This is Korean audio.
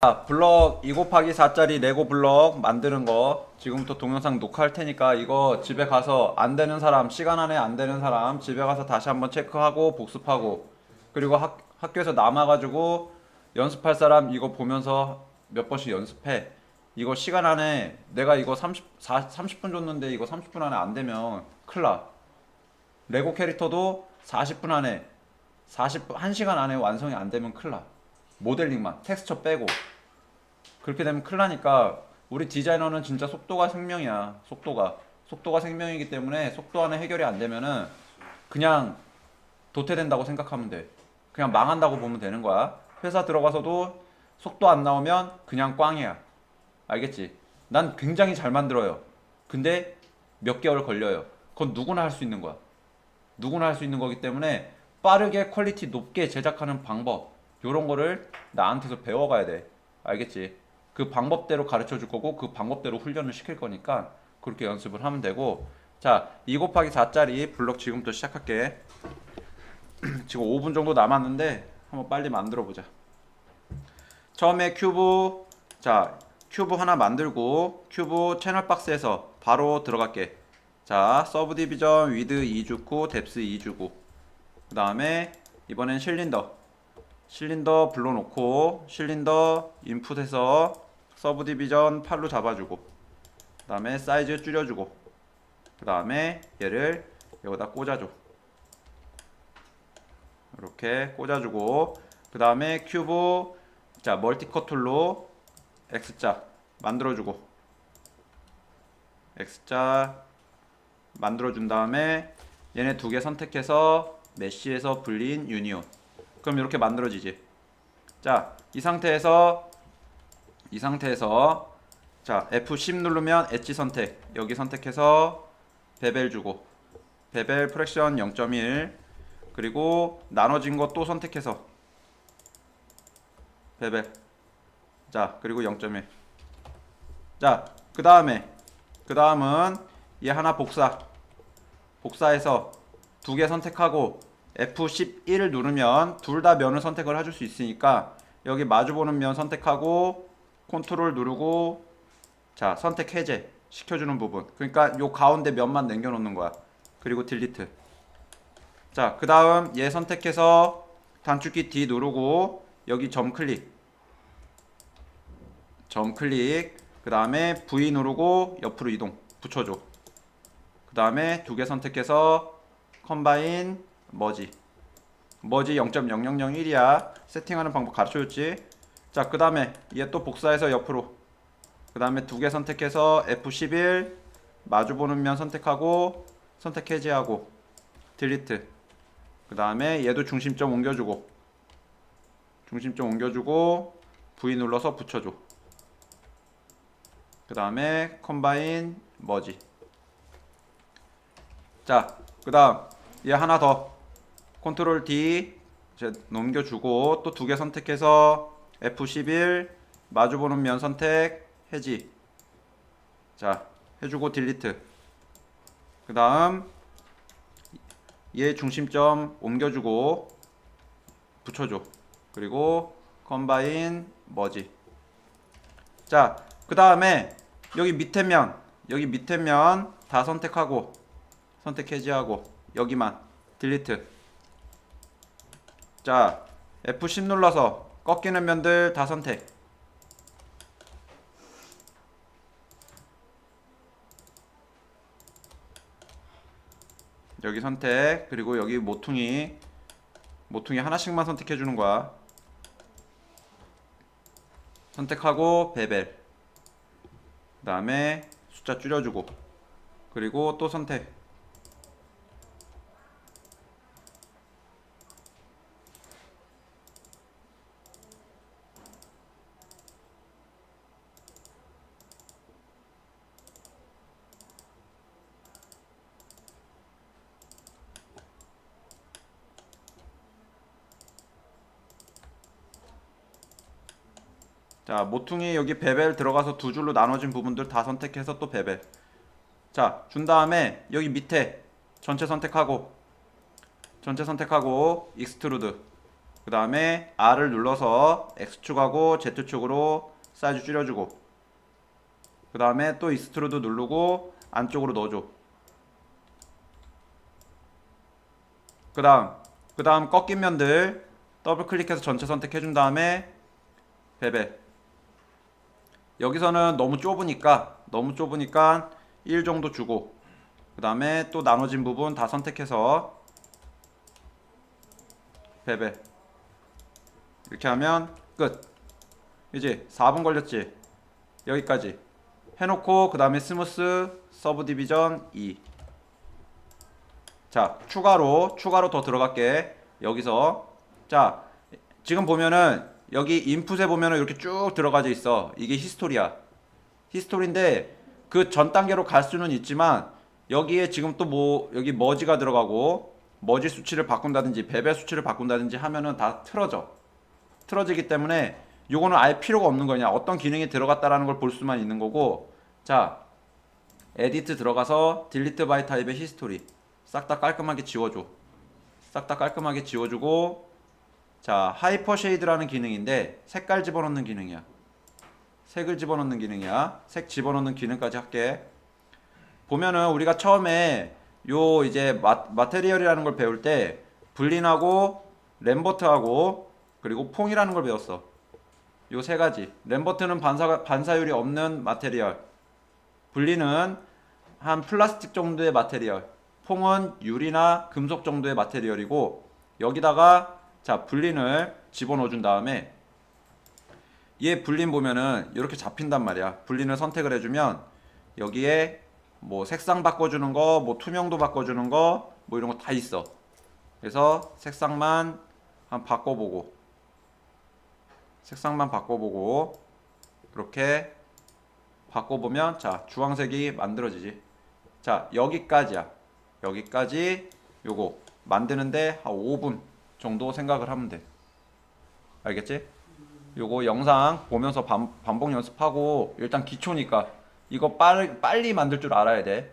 자, 블럭 2 곱하기 4짜리 레고 블럭 만드는 거 지금부터 동영상 녹화할 테니까 이거 집에 가서 안 되는 사람 시간 안에 안 되는 사람 집에 가서 다시 한번 체크하고 복습하고 그리고 학, 학교에서 남아가지고 연습할 사람 이거 보면서 몇 번씩 연습해. 이거 시간 안에 내가 이거 30, 4, 30분 줬는데 이거 30분 안에 안 되면 큰일 나. 레고 캐릭터도 40분 안에 40분 1시간 안에 완성이 안 되면 큰일 나 모델링만 텍스처 빼고. 그렇게 되면 큰일 나니까 우리 디자이너는 진짜 속도가 생명이야. 속도가. 속도가 생명이기 때문에 속도 안에 해결이 안 되면은 그냥 도태된다고 생각하면 돼. 그냥 망한다고 보면 되는 거야. 회사 들어가서도 속도 안 나오면 그냥 꽝이야. 알겠지? 난 굉장히 잘 만들어요. 근데 몇 개월 걸려요. 그건 누구나 할 수 있는 거야. 누구나 할 수 있는 거기 때문에 빠르게 퀄리티 높게 제작하는 방법 요런 거를 나한테서 배워가야 돼. 알겠지? 그 방법대로 가르쳐 줄 거고 그 방법대로 훈련을 시킬 거니까 그렇게 연습을 하면 되고. 자 2 곱하기 4짜리 블럭 지금부터 시작할게. 지금 5분 정도 남았는데 한번 빨리 만들어 보자. 처음에 큐브 자 큐브 하나 만들고 큐브 채널 박스에서 바로 들어갈게. 자 서브 디비전 위드 2 주고 뎁스 2 주고 그 다음에 이번엔 실린더 실린더 불러놓고 실린더 인풋해서 서브 디비전 8로 잡아주고 그 다음에 사이즈 줄여주고 그 다음에 얘를 여기다 꽂아줘. 이렇게 꽂아주고 그 다음에 큐브 자 멀티컷 툴로 X자 만들어주고 X자 만들어준 다음에 얘네 두 개 선택해서 메쉬에서 불린 유니온 그럼 이렇게 만들어지지. 자 이 상태에서 이 상태에서 자 F10 누르면 엣지 선택. 여기 선택해서 베벨 주고 베벨 프랙션 0.1 그리고 나눠진 거또 선택해서 베벨. 자 그리고 0.1 자그 다음에 그 다음은 얘 하나 복사. 복사해서 두 개 선택하고 F11을 누르면 둘 다 면을 선택을 해줄 수 있으니까 여기 마주보는 면 선택하고 컨트롤 누르고 자 선택 해제 시켜주는 부분. 그러니까 요 가운데 면만 남겨놓는 거야. 그리고 딜리트. 자 그 다음 얘 선택해서 단축키 D 누르고 여기 점 클릭. 점 클릭. 그 다음에 V 누르고 옆으로 이동. 붙여줘. 그 다음에 두 개 선택해서 컴바인 머지? 머지? 0.0001이야. 세팅하는 방법 가르쳐줬지? 자 그 다음에 얘 또 복사해서 옆으로. 그 다음에 두 개 선택해서 F11 마주보는 면 선택하고 선택 해제하고 딜리트. 그 다음에 얘도 중심점 옮겨주고 중심점 옮겨주고 V 눌러서 붙여줘. 그 다음에 컴바인 머지? 자, 그 다음 얘 하나 더 컨트롤 D 이제 넘겨주고 또 두 개 선택해서 F11 마주보는 면 선택 해지. 자 해주고 딜리트. 그 다음 얘 중심점 옮겨주고 붙여줘. 그리고 컴바인 머지. 자그 다음에 여기 밑에 면 여기 밑에 면 다 선택하고 선택 해지하고 여기만 딜리트 자 F10 눌러서 꺾이는 면들 다 선택. 여기 선택. 그리고 여기 모퉁이 모퉁이 하나씩만 선택해 주는 거야. 선택하고 베벨. 그 다음에 숫자 줄여주고. 그리고 또 선택 자, 모퉁이 여기 베벨 들어가서 두 줄로 나눠진 부분들 다 선택해서 또 베벨. 자, 준 다음에 여기 밑에 전체 선택하고 전체 선택하고 익스트루드. 그 다음에 R을 눌러서 X축하고 Z축으로 사이즈 줄여주고 그 다음에 또 이스트로드 누르고 안쪽으로 넣어줘. 그 다음 그 다음 꺾인 면들 더블 클릭해서 전체 선택해준 다음에 베벨 여기서는 너무 좁으니까 너무 좁으니까 1 정도 주고 그 다음에 또 나눠진 부분 다 선택해서 베벨 이렇게 하면 끝. 이제 4분 걸렸지? 여기까지. 해놓고 그 다음에 스무스 서브 디비전 2 자, 추가로 추가로 더 들어갈게. 여기서. 자, 지금 보면은 여기 인풋에 보면은 이렇게 쭉 들어가져 있어. 이게 히스토리야. 히스토리인데 그 전 단계로 갈 수는 있지만 여기에 지금 또 뭐 여기 머지가 들어가고 머지 수치를 바꾼다든지 베벨 수치를 바꾼다든지 하면은 다 틀어져. 틀어지기 때문에 요거는 아예 필요가 없는 거냐. 어떤 기능이 들어갔다라는 걸 볼 수만 있는 거고. 자, 에디트 들어가서 딜리트 바이 타입의 히스토리 싹 다 깔끔하게 지워줘 싹 다 깔끔하게 지워주고 자 하이퍼 쉐이드라는 기능인데 색깔 집어넣는 기능이야. 색을 집어넣는 기능이야. 색 집어넣는 기능까지 할게. 보면은 우리가 처음에 요 이제 마, 마테리얼이라는 걸 배울 때 불린하고 램버트하고 그리고 퐁이라는 걸 배웠어. 요 세 가지. 램버트는 반사, 반사율이 없는 마테리얼. 분리는 한 플라스틱 정도의 마테리얼, 퐁은 유리나 금속 정도의 마테리얼이고 여기다가 자 분린을 집어넣어 준 다음에 얘 분린 보면은 이렇게 잡힌단 말이야. 분린을 선택을 해주면 여기에 뭐 색상 바꿔주는 거, 뭐 투명도 바꿔주는 거, 뭐 이런 거 다 있어. 그래서 색상만 한 바꿔보고 색상만 바꿔보고 이렇게 바꿔보면 자 주황색이 만들어지지 자 여기까지야 여기까지 요거 만드는데 한 5분 정도 생각을 하면 돼 알겠지? 요거 영상 보면서 반, 반복 연습하고 일단 기초니까 이거 빨리, 빨리 만들 줄 알아야 돼